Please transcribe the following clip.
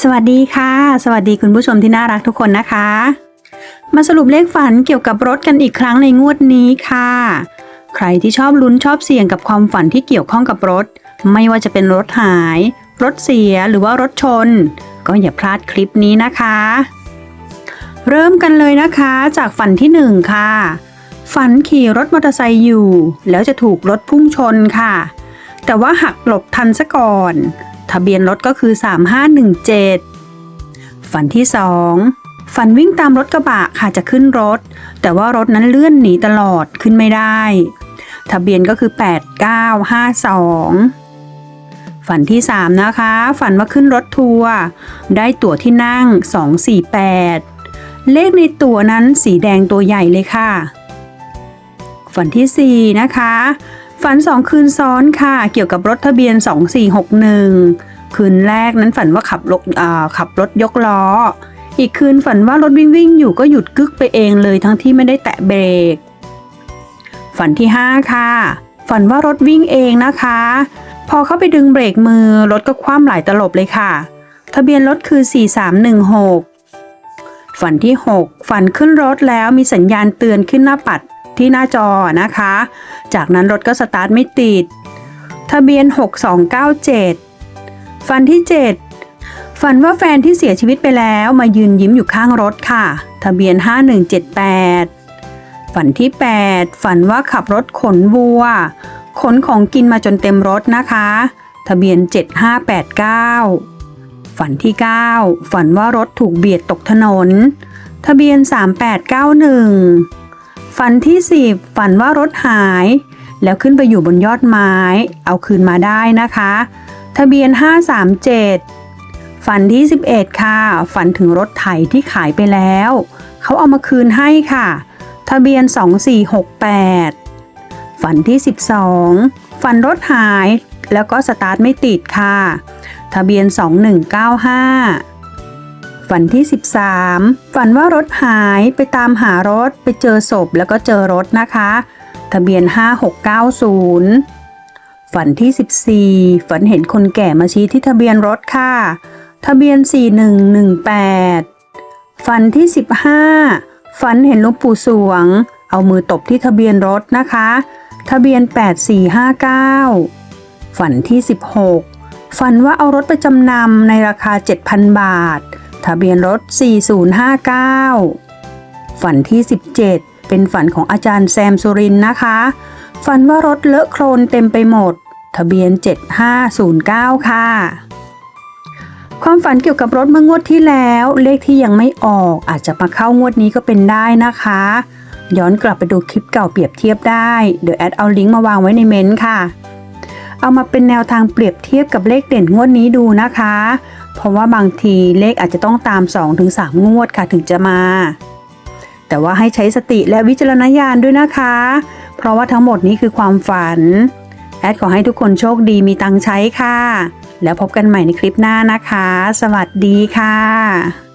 สวัสดีค่ะ สวัสดีคุณผู้ชมที่น่ารักทุกคนนะคะ มาสรุปเลขฝันเกี่ยวกับรถกันอีกครั้งในงวดนี้ค่ะ ใครที่ชอบลุ้นชอบเสี่ยงกับความฝันที่เกี่ยวข้องกับรถ ไม่ว่าจะเป็นรถหาย รถเสียหรือว่ารถชน ก็อย่าพลาดคลิปนี้นะคะ เริ่มกันเลยนะคะจากฝันที่หนึ่งค่ะ ฝันขี่รถมอเตอร์ไซค์อยู่ แล้วจะถูกรถพุ่งชนค่ะ แต่ว่าหักหลบทันซะก่อน ทะเบียนรถก็คือ 3517 ฝันที่ 2 ฝันวิ่งตามรถกระบะค่ะจะขึ้นรถ แต่ว่ารถนั้นเลื่อนหนีตลอดขึ้นไม่ได้ ทะเบียนก็คือ 8952ฝันที่ 3 นะคะ ฝันว่าขึ้นรถทัวร์ได้ตั๋วที่นั่ง 248 เลขในตั๋วนั้นสีแดงตัวใหญ่เลยค่ะ ฝันที่ 4 นะคะ ฝันสองคืนซ้อนค่ะ เกี่ยวกับรถทะเบียน 2461 คืนแรกนั้นฝันว่าขับรถขับรถยกล้อ อีกคืนฝันว่ารถวิ่งวิ่งอยู่ก็หยุดกึกไปเองเลยทั้งที่ไม่ได้แตะเบรก ฝันที่ 5 ค่ะ ฝันว่ารถวิ่งเองนะคะ พอเข้าไปดึงเบรกมือรถก็คว่ำหลายตลบเลยค่ะ ทะเบียนรถคือ 4316 ฝันที่ 6 ฝันขึ้นรถแล้วมีสัญญาณเตือนขึ้นหน้าปัดที่หน้าจอนะคะ จากนั้นรถก็สตาร์ทไม่ติด ทะเบียน 6297 ฝันที่ 7 ฝันว่าแฟนที่เสียชีวิตไปแล้วมายืนยิ้มอยู่ข้างรถค่ะ ทะเบียน 5178 ฝันที่ 8 ฝันว่าขับรถขนวัว ขนของกินมาจนเต็มรถนะคะ ทะเบียน 7589 ฝันที่ 9 ฝันว่ารถถูกเบียดตกถนน ทะเบียน 3891 ฝันที่ 10 ฝันว่ารถหาย แล้วขึ้นไปอยู่บนยอดไม้ เอาคืนมาได้นะคะ ทะเบียน 537 ฝันที่ 11 ค่ะ ฝันถึงรถไถที่ขายไปแล้ว เขาเอามาคืนให้ค่ะ ทะเบียน 2468 ฝันที่ 12 ฝันรถหายแล้วก็สตาร์ทไม่ติดค่ะ ทะเบียน 2195 ฝันที่ 13 ฝันว่ารถหายไปตามหารถไปเจอศพแล้วก็เจอรถนะคะ ทะเบียน 5690 ฝันที่ 14 ฝันเห็นคนแก่มาชี้ที่ทะเบียนรถค่ะ ทะเบียน 4118 ฝันที่ 15 ฝันเห็นลวงปู่สวง เอามือตบที่ทะเบียนรถนะคะ ทะเบียน 8459 ฝันที่ 16 ฝันว่าเอารถไปจำนำในราคา 7,000 บาท ทะเบียนรถ 4059 ฝันที่ 17 เป็นฝันของอาจารย์แซมสุรินนะคะ ฝันว่ารถเลอะโคลนเต็มไปหมด ทะเบียน 7509 ค่ะ ความฝันเกี่ยวกับรถเมื่องวดที่แล้ว เลขที่ยังไม่ออกอาจจะมาเข้างวดนี้ก็เป็นได้นะคะ ย้อนกลับไปดูคลิปเก่าเปรียบเทียบได้ เดี๋ยวแอดเอาลิงก์มาวางไว้ในเมนต์ค่ะ เอามาเป็นแนวทางเปรียบเทียบกับเลขเด่นงวดนี้ดูนะคะ เพราะว่าบางทีเลขอาจจะต้องตาม 2-3 งวดค่ะถึงจะมา แต่ว่าให้ใช้สติและวิจารณญาณด้วยนะคะ เพราะว่าทั้งหมดนี้คือความฝัน แอดขอให้ทุกคนโชคดีมีตังใช้ค่ะ แล้วพบกันใหม่ในคลิปหน้านะคะ สวัสดีค่ะ